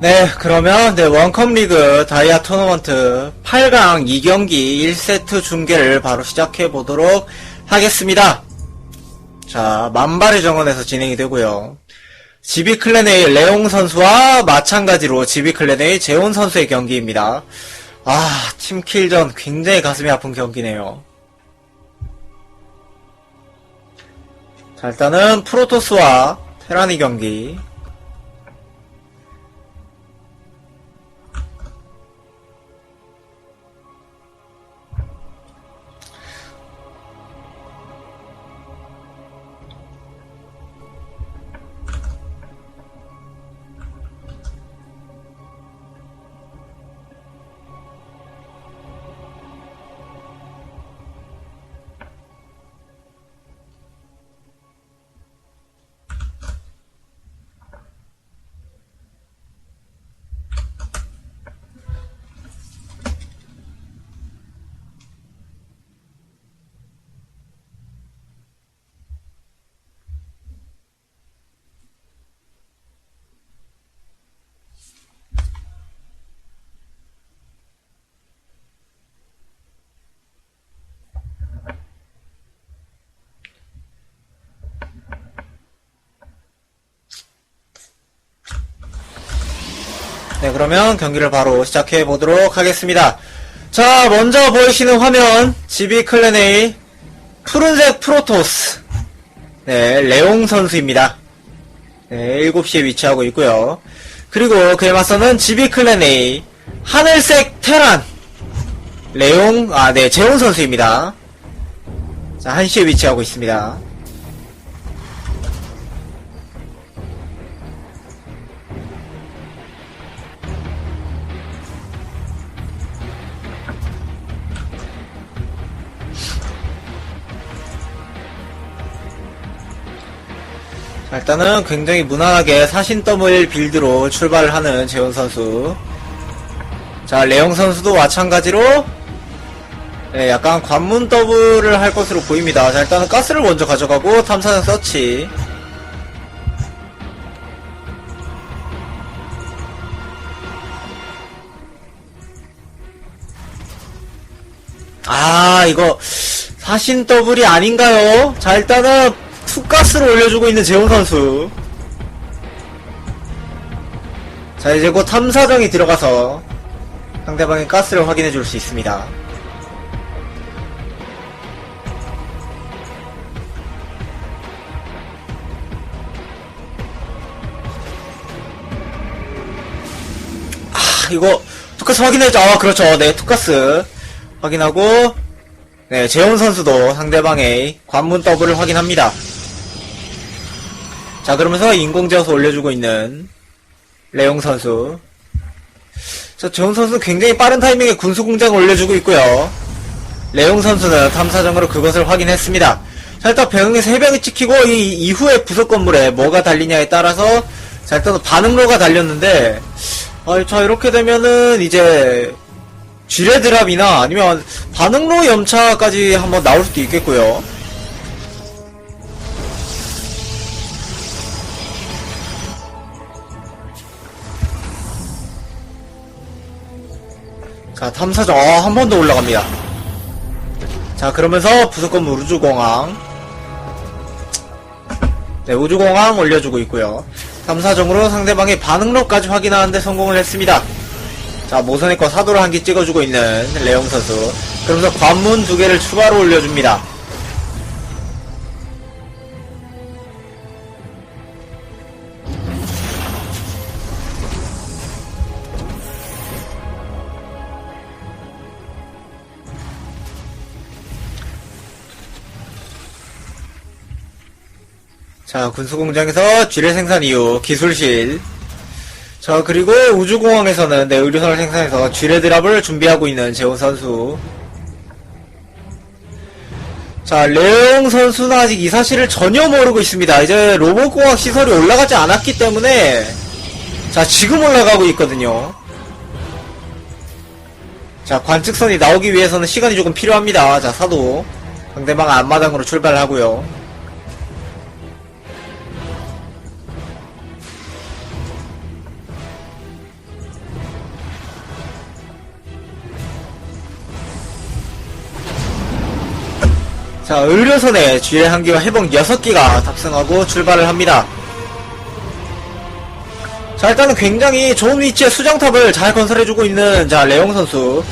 네, 그러면 네, 원컵 리그 다이아 토너먼트 8강 2경기 1세트 중계를 바로 시작해 보도록 하겠습니다. 자, 만발의 정원에서 진행이 되고요. 지비 클랜의 레옹 선수와 마찬가지로 지비 클랜의 재온 선수의 경기입니다. 아, 팀킬전 굉장히 가슴이 아픈 경기네요. 자, 일단은 프로토스와 테라니 경기. 네, 그러면 경기를 바로 시작해 보도록 하겠습니다. 자, 먼저 보이시는 화면, GB 클랜의 푸른색 프로토스. 네, 레옹 선수입니다. 네, 7시에 위치하고 있고요. 그리고 그에 맞서는 GB 클랜의 하늘색 테란. 레옹, 아, 네, 재홍 선수입니다. 자, 1시에 위치하고 있습니다. 일단은 굉장히 무난하게 사신 더블 빌드로 출발을 하는 재훈 선수. 자, 레영 선수도 마찬가지로 네, 약간 관문 더블을 할 것으로 보입니다. 자, 일단은 가스를 먼저 가져가고 탐사정 서치. 아, 이거 사신 더블이 아닌가요? 자, 일단은 투 가스를 올려주고 있는 재훈 선수. 자, 이제 곧 탐사정이 들어가서 상대방의 가스를 확인해 줄 수 있습니다. 아, 이거 투가스 확인해줘. 아, 그렇죠. 네, 투가스 확인하고 네, 재훈 선수도 상대방의 관문 더블을 확인합니다. 자, 그러면서 인공지어서 올려주고 있는 레용 선수. 자, 재훈 선수는 굉장히 빠른 타이밍에 군수공장을 올려주고 있고요. 레용 선수는 탐사정으로 그것을 확인했습니다. 자, 일단 병이 찍히고 이 이후에 부속 건물에 뭐가 달리냐에 따라서 자, 일단 반응로가 달렸는데 아, 자, 이렇게 되면은 이제 지뢰 드랍이나 아니면 반응로 염차까지 한번 나올 수도 있겠고요. 자, 탐사정, 어, 한 번 더 올라갑니다. 자, 그러면서 부속건물 우주공항. 네, 우주공항 올려주고 있고요. 탐사정으로 상대방의 반응로까지 확인하는데 성공을 했습니다. 자, 모선의 거 사도를 한 개 찍어주고 있는 레옹 선수. 그러면서 관문 두 개를 추가로 올려줍니다. 자, 군수공장에서 쥐레 생산 이후 기술실. 자 그리고 우주공항에서는 네, 의료선을 생산해서 쥐레 드랍을 준비하고 있는 재훈 선수. 자 레옹 선수는 아직 이 사실을 전혀 모르고 있습니다. 이제 로봇공학 시설이 올라가지 않았기 때문에 자 지금 올라가고 있거든요. 자 관측선이 나오기 위해서는 시간이 조금 필요합니다. 자 사도 상대방 앞마당으로 출발을 하고요 자, 의료선에 쥐의 한기와 해병 6기가 탑승하고 출발을 합니다. 자, 일단은 굉장히 좋은 위치에 수정탑을 잘 건설해주고 있는, 자, 레옹 선수.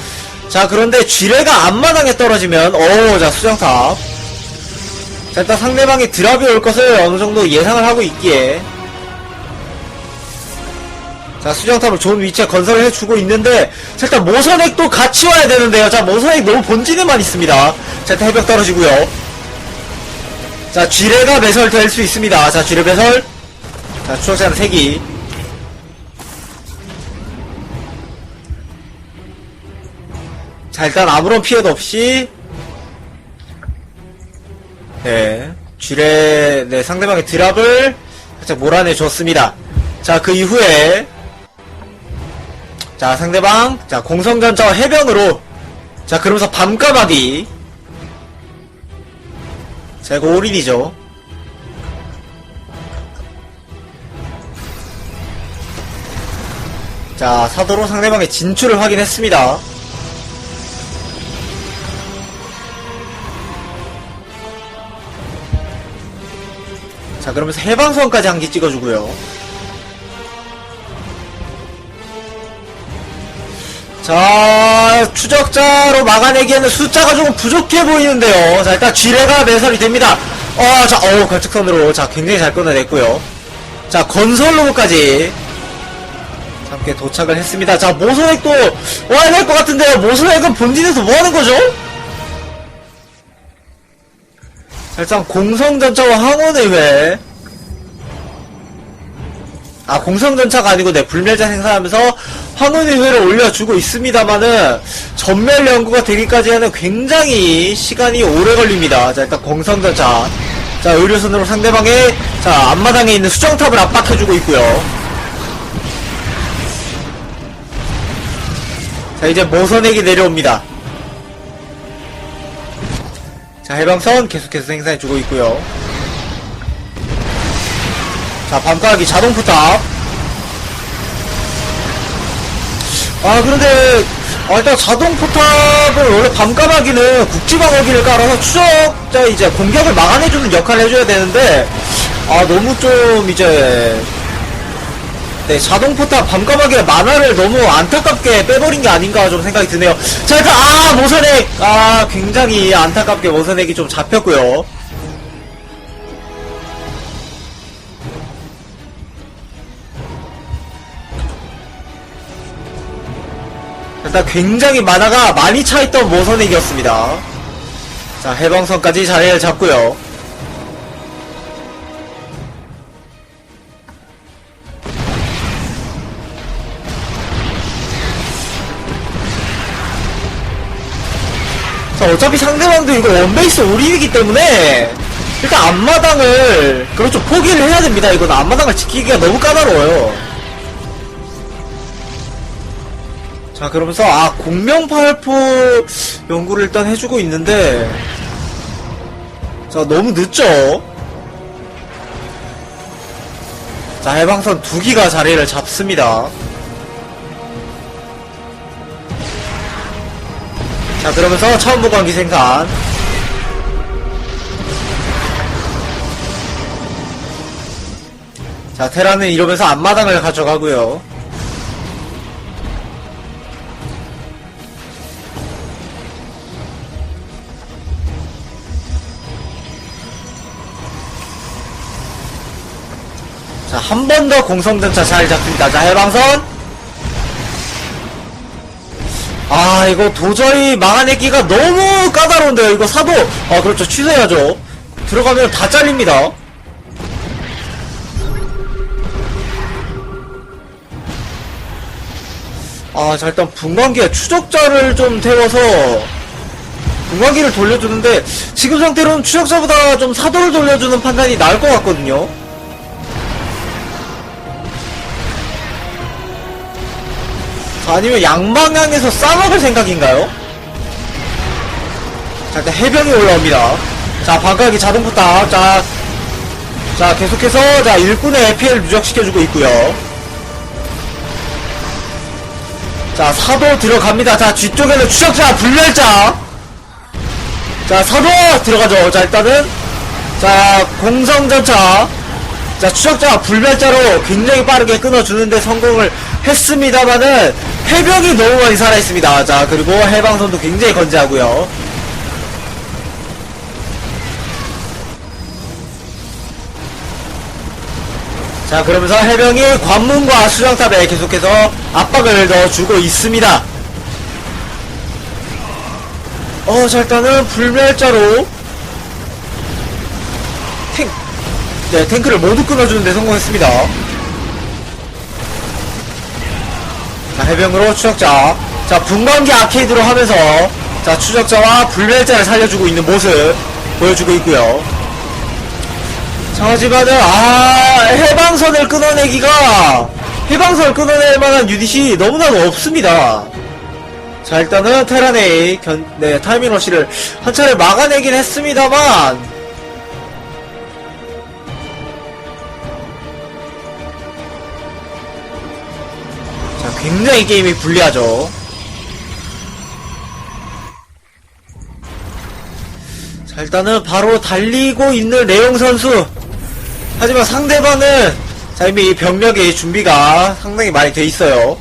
자, 그런데 쥐레가 앞마당에 떨어지면, 오, 자, 수정탑. 자, 일단 상대방이 드랍이 올 것을 어느 정도 예상을 하고 있기에. 자, 수정탑을 좋은 위치에 건설을 해주고 있는데, 자, 일단 모선액도 같이 와야 되는데요. 자, 모선액 너무 본진에만 있습니다. 자, 해벽 떨어지고요. 자, 쥐레가 매설될 수 있습니다. 자, 쥐레 매설. 자, 추적자는 3기. 자, 일단 아무런 피해도 없이, 네, 쥐레, 네, 상대방의 드랍을 살짝 몰아내 줬습니다. 자, 그 이후에, 자, 상대방, 자, 공성전차와 해변으로, 자, 그러면서 밤까마귀, 자, 이거 올인이죠. 자, 사도로 상대방의 진출을 확인했습니다. 자, 그러면서 해방선까지 한 개 찍어주고요. 자, 추적자로 막아내기에는 숫자가 조금 부족해 보이는데요. 자, 일단 쥐레가 매설이 됩니다. 어, 자, 어우, 걸쭉선으로. 자, 굉장히 잘 끊어냈고요. 자, 건설 로봇까지 함께 도착을 했습니다. 자, 모선액도 와야 될 것 같은데요. 모선액은 본진에서 뭐 하는 거죠? 자, 일단 공성전차와 항원의회 아 공성전차가 아니고 네 불멸자 생산하면서 항원의 회를 올려주고 있습니다만은 전멸 연구가 되기까지는 굉장히 시간이 오래 걸립니다. 자 일단 공성전차. 자 의료선으로 상대방의 자 앞마당에 있는 수정탑을 압박해주고 있고요. 자 이제 모선액이 내려옵니다. 자, 해방선 계속해서 생산해주고 있고요. 자, 밤까기 자동 포탑. 아, 그런데, 아, 일단 자동 포탑을 원래 밤까마귀는 국지방어기를 깔아서 추적자 이제 공격을 막아내주는 역할을 해줘야 되는데, 아, 너무 좀 이제, 네, 자동 포탑 밤까마귀의 만화를 너무 안타깝게 빼버린 게 아닌가 좀 생각이 드네요. 자, 일단, 아, 모선액! 아, 굉장히 안타깝게 모선액이 좀 잡혔고요. 일단 굉장히 만화가 많이 차있던 모선액이었습니다. 자, 해방선까지 자리를 잡고요. 자, 어차피 상대방도 이거 원베이스 올인이기 때문에 일단 앞마당을 그렇죠 포기를 해야 됩니다. 이건 앞마당을 지키기가 너무 까다로워요. 자 그러면서 아 공명팔포 연구를 일단 해주고 있는데 자 너무 늦죠? 자 해방선 두 기가 자리를 잡습니다. 자 그러면서 처음 보관 기 생산 자 테라는 이러면서 앞마당을 가져가고요 한 번 더 공성전차 잘 잡습니다. 자 해방선. 아 이거 도저히 막아내기가 너무 까다로운데요. 이거 사도. 아 그렇죠. 취소해야죠. 들어가면 다 잘립니다. 아 자 일단 분광기에 추적자를 좀 태워서 분광기를 돌려주는데 지금 상태로는 추적자보다 좀 사도를 돌려주는 판단이 나을 것 같거든요 아니면 양방향에서 싸먹을 생각인가요? 자, 일단 해병이 올라옵니다. 자, 방각이 자동포탑. 자, 자, 계속해서, 자, 일꾼의 피해를 누적시켜주고 있고요 자, 사도 들어갑니다. 자, 뒤쪽에는 추적자, 불멸자. 자, 자, 사도 들어가죠. 자, 일단은. 자, 공성전차. 자, 추적자가 불멸자로 굉장히 빠르게 끊어주는데 성공을 했습니다만은, 해병이 너무 많이 살아있습니다. 자, 그리고 해방선도 굉장히 건재하고요 자, 그러면서 해병이 관문과 수정탑에 계속해서 압박을 넣어주고 있습니다. 어, 자, 일단은 불멸자로 탱, 네, 탱크를 모두 끊어주는데 성공했습니다. 자, 해병으로 추적자. 자, 분광기 아케이드로 하면서, 자, 추적자와 불멸자를 살려주고 있는 모습 보여주고 있고요 자, 하지만은, 아, 해방선을 끊어내기가, 해방선을 끊어낼 만한 유닛이 너무나도 없습니다. 자, 일단은 테란의 견, 네, 타이밍 러시를 한 차례 막아내긴 했습니다만, 굉장히 게임이 불리하죠. 자, 일단은 바로 달리고 있는 레용 선수. 하지만 상대방은, 자, 이미 병력의 준비가 상당히 많이 돼 있어요.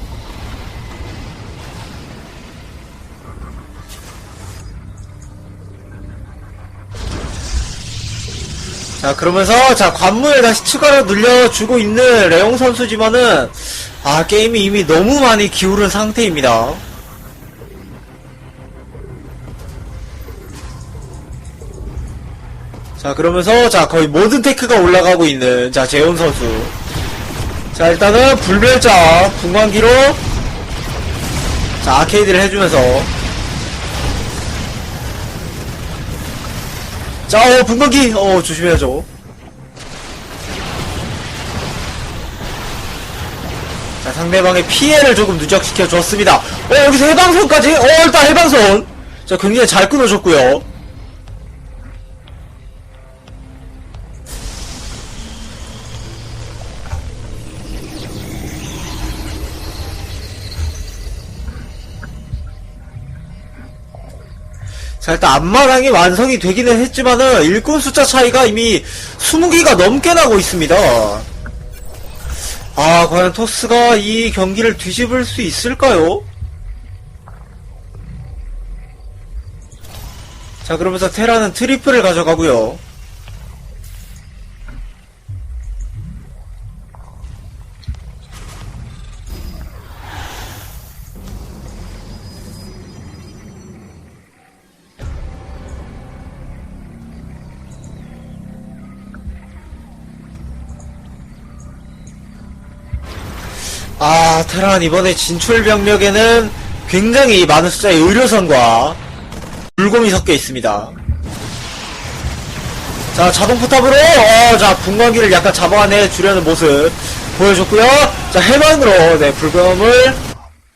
자, 그러면서, 자, 관문을 다시 추가로 늘려주고 있는 레옹 선수지만은, 아, 게임이 이미 너무 많이 기울은 상태입니다. 자, 그러면서, 자, 거의 모든 테크가 올라가고 있는, 자, 재훈 선수. 자, 일단은, 불멸자, 분광기로, 자, 아케이드를 해주면서, 자, 어, 분광기, 어, 조심해야죠. 상대방의 피해를 조금 누적시켜 줬습니다. 어, 여기서 해방선까지? 어, 일단 해방선! 자, 굉장히 잘 끊어줬고요 자, 일단 앞마당이 완성이 되기는 했지만은, 일꾼 숫자 차이가 이미 20개가 넘게 나고 있습니다. 아, 과연 토스가 이 경기를 뒤집을 수 있을까요? 자, 그러면서 테라는 트리플을 가져가고요. 아, 테란 이번에 진출 병력에는 굉장히 많은 숫자의 의료선과 물곰이 섞여 있습니다. 자, 자동 포탑으로, 어, 자, 분광기를 약간 잡아내 주려는 모습 보여줬고요 자, 해방으로, 네, 불검을,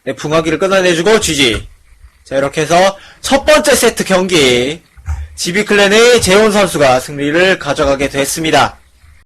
네, 분광기를 끊어내주고, GG. 자, 이렇게 해서 첫 번째 세트 경기, 지비클랜의 재훈 선수가 승리를 가져가게 됐습니다.